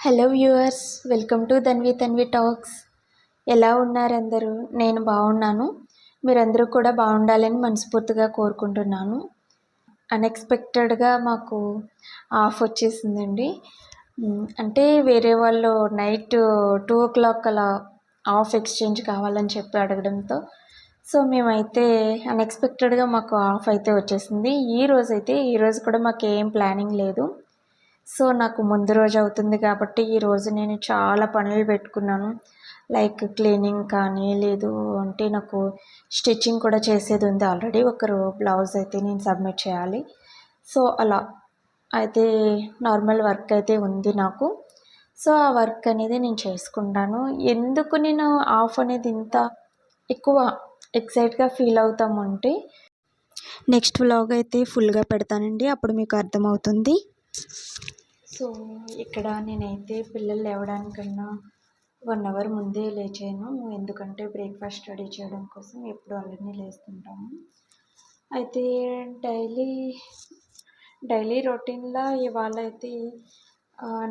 Hello viewers welcome to Tanvi Tanvi talks ఎలా ఉన్నారు అందరూ? నేను బాగున్నాను. మీరందరూ కూడా బాగుండాలని మనస్ఫూర్తిగా కోరుకుంటున్నాను. అన్ఎక్స్పెక్టెడ్గా మాకు ఆఫ్ వచ్చేసిందండి. అంటే వేరే వాళ్ళు నైట్ టూ ఓ క్లాక్ అలా ఆఫ్ ఎక్స్చేంజ్ కావాలని చెప్పి అడగడంతో సో మేమైతే అన్ఎక్స్పెక్టెడ్గా మాకు ఆఫ్ అయితే వచ్చేసింది. ఈ రోజు అయితే ఈరోజు కూడా మాకు ఏం ప్లానింగ్ లేదు. సో నాకు ముందు రోజు అవుతుంది కాబట్టి ఈరోజు నేను చాలా పనులు పెట్టుకున్నాను. లైక్ క్లీనింగ్ కానీ లేదు అంటే నాకు స్టిచ్చింగ్ కూడా చేసేది ఉంది ఆల్రెడీ. ఒకరు బ్లౌజ్ అయితే నేను సబ్మిట్ చేయాలి. సో అలా అయితే నార్మల్ వర్క్ అయితే ఉంది నాకు. సో ఆ వర్క్ అనేది నేను చేసుకుంటాను. ఎందుకు నేను ఆఫ్ అనేది ఇంత ఎక్కువ ఎక్సైట్గా ఫీల్ అవుతామంటే నెక్స్ట్ వ్లాగ్ అయితే ఫుల్గా పెడతానండి. అప్పుడు మీకు అర్థమవుతుంది. సో ఇక్కడ నేనైతే పిల్లలు లేవడానికన్నా వన్ అవర్ ముందే లేచాను. ఎందుకంటే బ్రేక్ఫాస్ట్ రెడీ చేయడం కోసం ఎప్పుడు అలానే లేస్తుంటాము. అయితే డైలీ డైలీ రొటీన్లో ఇవాళ అయితే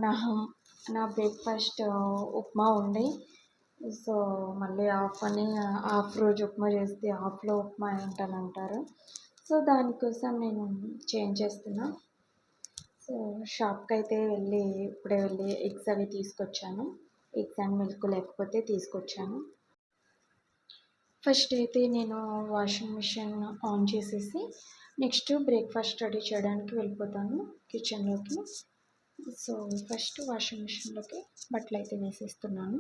నా నా బ్రేక్ఫాస్ట్ ఉప్మా ఉండే సో మళ్ళీ ఆఫ్ అని హాఫ్ రోజు ఉప్మా చేస్తే హాఫ్లో ఉప్మా ఏంటని సో దానికోసం నేను చేంజ్ చేస్తున్నాను సో షాప్కి అయితే వెళ్ళి ఇప్పుడే వెళ్ళి ఎగ్స్ అవి తీసుకొచ్చాను. ఎగ్స్ అండ్ మిల్క్ లేకపోతే తీసుకొచ్చాను. ఫస్ట్ అయితే నేను వాషింగ్ మిషన్ ఆన్ చేసేసి నెక్స్ట్ బ్రేక్ఫాస్ట్ రెడీ చేయడానికి వెళ్ళిపోతాను కిచెన్లోకి. సో ఫస్ట్ వాషింగ్ మిషన్లోకి బట్టలు అయితే వేసేస్తున్నాను.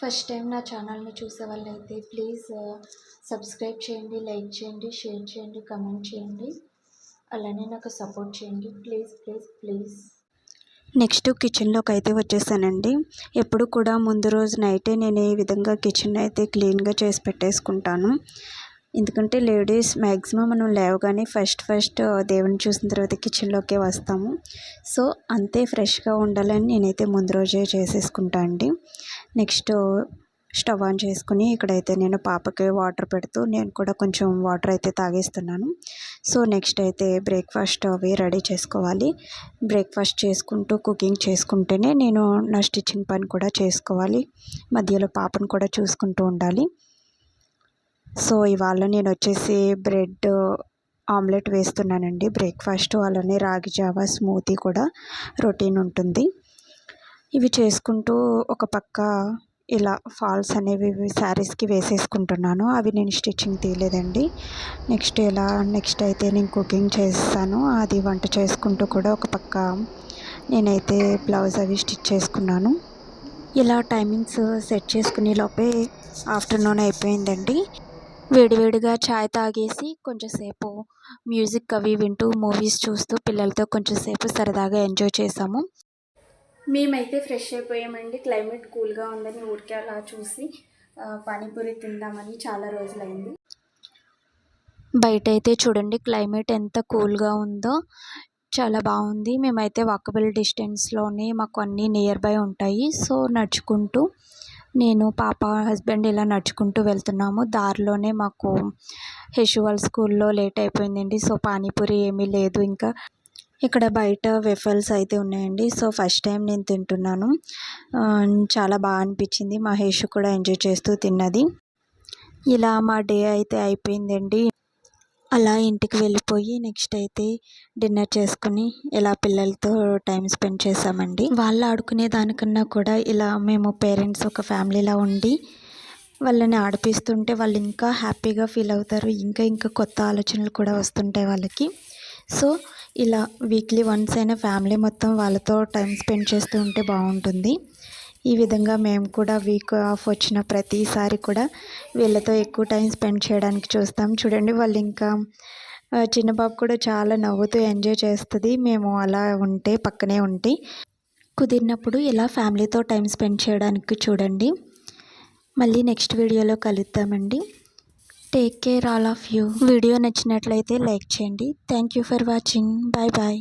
ఫస్ట్ టైం నా ఛానల్ని చూసే వాళ్ళైతే ప్లీజ్ సబ్స్క్రైబ్ చేయండి లైక్ చేయండి షేర్ చేయండి కమెంట్ చేయండి. అలానే నాకు సపోర్ట్ చేయండి. Please please please. నెక్స్ట్ కిచెన్లోకి అయితే వచ్చేసానండి. ఎప్పుడు కూడా ముందు రోజు నైటే నేను ఈ విధంగా కిచెన్ అయితే క్లీన్గా చేసి పెట్టేసుకుంటాను. ఎందుకంటే లేడీస్ మ్యాక్సిమం మనం లేవగానే ఫస్ట్ ఫస్ట్ దేవుని చూసిన తర్వాత కిచెన్లోకే వస్తాము. సో అంతే ఫ్రెష్గా ఉండాలని నేనైతే ముందు రోజే చేసేసుకుంటా అండి. నెక్స్ట్ స్టవ్ ఆన్ చేసుకుని ఇక్కడైతే నేను పాపకి వాటర్ పెడుతూ నేను కూడా కొంచెం వాటర్ అయితే తాగేస్తున్నాను. సో నెక్స్ట్ అయితే బ్రేక్ఫాస్ట్ అవి రెడీ చేసుకోవాలి. బ్రేక్ఫాస్ట్ చేసుకుంటూ కుకింగ్ చేసుకుంటేనే నేను నా స్టిచ్చింగ్ పని కూడా చేసుకోవాలి. మధ్యలో పాపను కూడా చూసుకుంటూ ఉండాలి. సో ఇవాళ నేను వచ్చేసి బ్రెడ్ ఆమ్లెట్ వేస్తున్నానండి. బ్రేక్ఫాస్ట్ అలానే రాగి జావా స్మూతీ కూడా రొటీన్ ఉంటుంది. ఇవి చేసుకుంటూ ఒక పక్క ఇలా ఫాల్స్ అనేవి శారీస్కి వేసేసుకుంటున్నాను. అవి నేను స్టిచ్చింగ్ తీయలేదండి. నెక్స్ట్ ఇలా నెక్స్ట్ అయితే నేను కుకింగ్ చేస్తాను. అది వంట చేసుకుంటూ కూడా ఒక పక్క నేనైతే బ్లౌజ్ అవి స్టిచ్ చేసుకున్నాను. ఇలా టైమింగ్స్ సెట్ చేసుకునే లోపే ఆఫ్టర్నూన్ అయిపోయిందండి. వేడివేడిగా చాయ్ తాగేసి కొంచెంసేపు మ్యూజిక్ అవి వింటూ మూవీస్ చూస్తూ పిల్లలతో కొంచెంసేపు సరదాగా ఎంజాయ్ చేసాము. మేమైతే ఫ్రెష్ అయిపోయామండి. క్లైమేట్ కూల్గా ఉందని ఊరికే అలా చూసి పానీపూరి తిందామని చాలా రోజులైంది. బయట అయితే చూడండి క్లైమేట్ ఎంత కూల్గా ఉందో చాలా బాగుంది. మేమైతే వాకబుల్ డిస్టెన్స్లోనే మాకు అన్నీ నియర్ బై ఉంటాయి. సో నడుచుకుంటూ నేను పాప హస్బెండ్ ఇలా నడుచుకుంటూ వెళ్తున్నాము. దారిలోనే మాకు హెషువల్ స్కూల్లో లేట్ అయిపోయిందండి. సో పానీపూరి ఏమీ లేదు ఇంకా. ఇక్కడ బయట వెఫల్స్ అయితే ఉన్నాయండి. సో ఫస్ట్ టైం నేను తింటున్నాను. చాలా బాగా అనిపించింది. మహేష్ కూడా ఎంజాయ్ చేస్తూ తిన్నది. ఇలా మా డే అయితే అయిపోయిందండి. అలా ఇంటికి వెళ్ళిపోయి నెక్స్ట్ అయితే డిన్నర్ చేసుకుని ఇలా పిల్లలతో టైం స్పెండ్ చేసామండి వాళ్ళు ఆడుకునే దానికన్నా కూడా ఇలా మేము పేరెంట్స్ ఒక ఫ్యామిలీలా ఉండి వాళ్ళని ఆడిపిస్తుంటే వాళ్ళు ఇంకా హ్యాపీగా ఫీల్ అవుతారు. ఇంకా ఇంకా కొత్త ఆలోచనలు కూడా వస్తుంటాయి వాళ్ళకి. సో ఇలా వీక్లీ వన్స్ అయినా ఫ్యామిలీ మొత్తం వాళ్ళతో టైం స్పెండ్ చేస్తూ ఉంటే బాగుంటుంది. ఈ విధంగా మేము కూడా వీక్ ఆఫ్ వచ్చిన ప్రతిసారి కూడా వీళ్ళతో ఎక్కువ టైం స్పెండ్ చేయడానికి చూస్తాం. చూడండి వాళ్ళు ఇంకా చిన్నబాబు చిన్న బాబు కూడా చాలా నవ్వుతూ ఎంజాయ్ చేస్తుంది. మేము అలా ఉంటే పక్కనే ఉంటే. కుదిరినప్పుడు ఇలా ఫ్యామిలీతో టైం స్పెండ్ చేయడానికి చూడండి. మళ్ళీ నెక్స్ట్ వీడియోలో కలుద్దామండి. Take care all of you. Video నచ్చినట్లయితే లైక్ చేయండి. Thank you for watching. Bye bye.